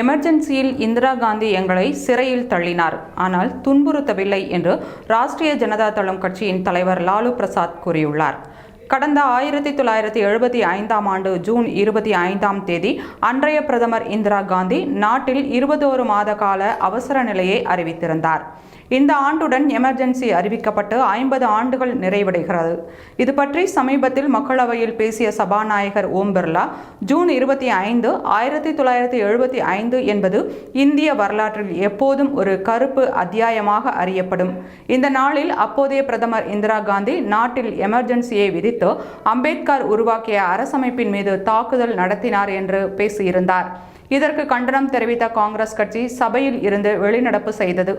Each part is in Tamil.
எமர்ஜென்சியில் இந்திரா காந்தி எங்களை சிறையில் தள்ளினார். ஆனால் துன்புறுத்தவில்லை என்று ராஷ்டிரிய ஜனதா தளம் கட்சியின் தலைவர் லாலு பிரசாத் கூறியுள்ளார். கடந்த ஆயிரத்தி தொள்ளாயிரத்தி எழுபத்தி ஐந்தாம் ஆண்டு ஜூன் இருபத்தி ஐந்தாம் தேதி அன்றைய பிரதமர் இந்திரா காந்தி நாட்டில் இருபதோரு மாத கால அவசர நிலையை அறிவித்திருந்தார். இந்த ஆண்டுடன் எமர்ஜென்சி அறிவிக்கப்பட்டு ஐம்பது ஆண்டுகள் நிறைவடைகிறது. இது பற்றி சமீபத்தில் மக்களவையில் பேசிய சபாநாயகர் ஓம் பிர்லா ஜூன் இருபத்தி ஐந்து ஆயிரத்தி தொள்ளாயிரத்தி எழுபத்தி ஐந்து என்பது இந்திய வரலாற்றில் எப்போதும் ஒரு கருப்பு அத்தியாயமாக அறியப்படும். இந்த நாளில் அப்போதைய பிரதமர் இந்திரா காந்தி நாட்டில் எமர்ஜென்சியை விதித்து அம்பேத்கர் உருவாக்கிய அரசமைப்பின் மீது தாக்குதல் நடத்தினார் என்று பேசியிருந்தார். இதற்கு கண்டனம் தெரிவித்த காங்கிரஸ் கட்சி சபையில் இருந்து வெளிநடப்பு செய்தது.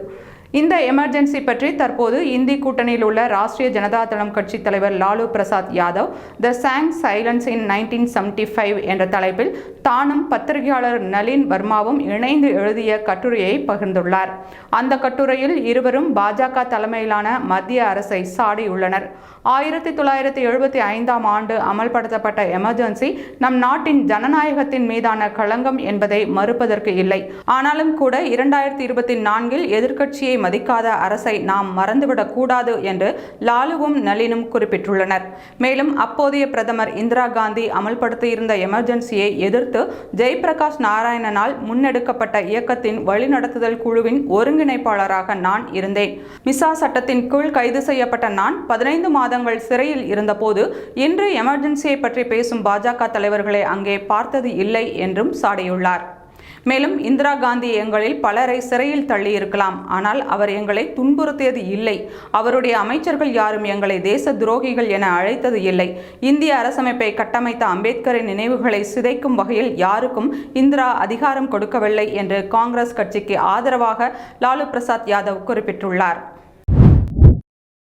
இந்த எமர்ஜென்சி பற்றி தற்போது இந்தி கூட்டணியில் உள்ள ராஷ்டிரிய ஜனதா தளம் கட்சி தலைவர் Lalu Prasad Yadav the song silence in nineteen seventy five என்ற தலைப்பில் தானும் பத்திரிகையாளர் நளின் வர்மாவும் இணைந்து எழுதிய கட்டுரையை பகிர்ந்துள்ளார். அந்த கட்டுரையில் இருவரும் பாஜக தலைமையிலான மத்திய அரசை சாடியுள்ளனர். ஆயிரத்தி தொள்ளாயிரத்தி எழுபத்தி ஐந்தாம் ஆண்டு அமல்படுத்தப்பட்ட எமர்ஜென்சி நம் நாட்டின் ஜனநாயகத்தின் மீதான களங்கம் என்பதை மறுப்பதற்கு இல்லை. ஆனாலும் கூட இரண்டாயிரத்தி இருபத்தி நான்கில் எதிர்க்கட்சியை மதிக்காத அரசை நாம் மறந்துவிடக் கூடாது என்று லாலுவும் நளினும் குறிப்பிட்டுள்ளனர். மேலும் அப்போதைய பிரதமர் இந்திரா காந்தி அமல்படுத்தியிருந்த எமர்ஜென்சியை எதிர்த்து ஜெயபிரகாஷ் நாராயணனால் முன்னெடுக்கப்பட்ட இயக்கத்தின் வழிநடத்துதல் குழுவின் ஒருங்கிணைப்பாளராக நான் இருந்தேன். மிசா சட்டத்தின் கீழ் கைது செய்யப்பட்ட நான் பதினைந்து மாதங்கள் சிறையில் இருந்தபோது இன்று எமர்ஜென்சியை பற்றி பேசும் பாஜக தலைவர்களை அங்கே பார்த்தது இல்லை என்றும் சாடியுள்ளார். மேலும் இந்திரா காந்தி எங்களில் பலரை சிறையில் தள்ளியிருக்கலாம் ஆனால் அவர் எங்களை துன்புறுத்தியது இல்லை. அவருடைய அமைச்சர்கள் யாரும் எங்களை தேச துரோகிகள் என அழைத்தது இல்லை. இந்திய அரசமைப்பை கட்டமைத்த அம்பேத்கரின் நினைவுகளை சிதைக்கும் வகையில் யாருக்கும் இந்திரா அதிகாரம் கொடுக்கவில்லை என்று காங்கிரஸ் கட்சிக்கு ஆதரவாக லாலு பிரசாத் யாதவ் குறிப்பிட்டுள்ளார்.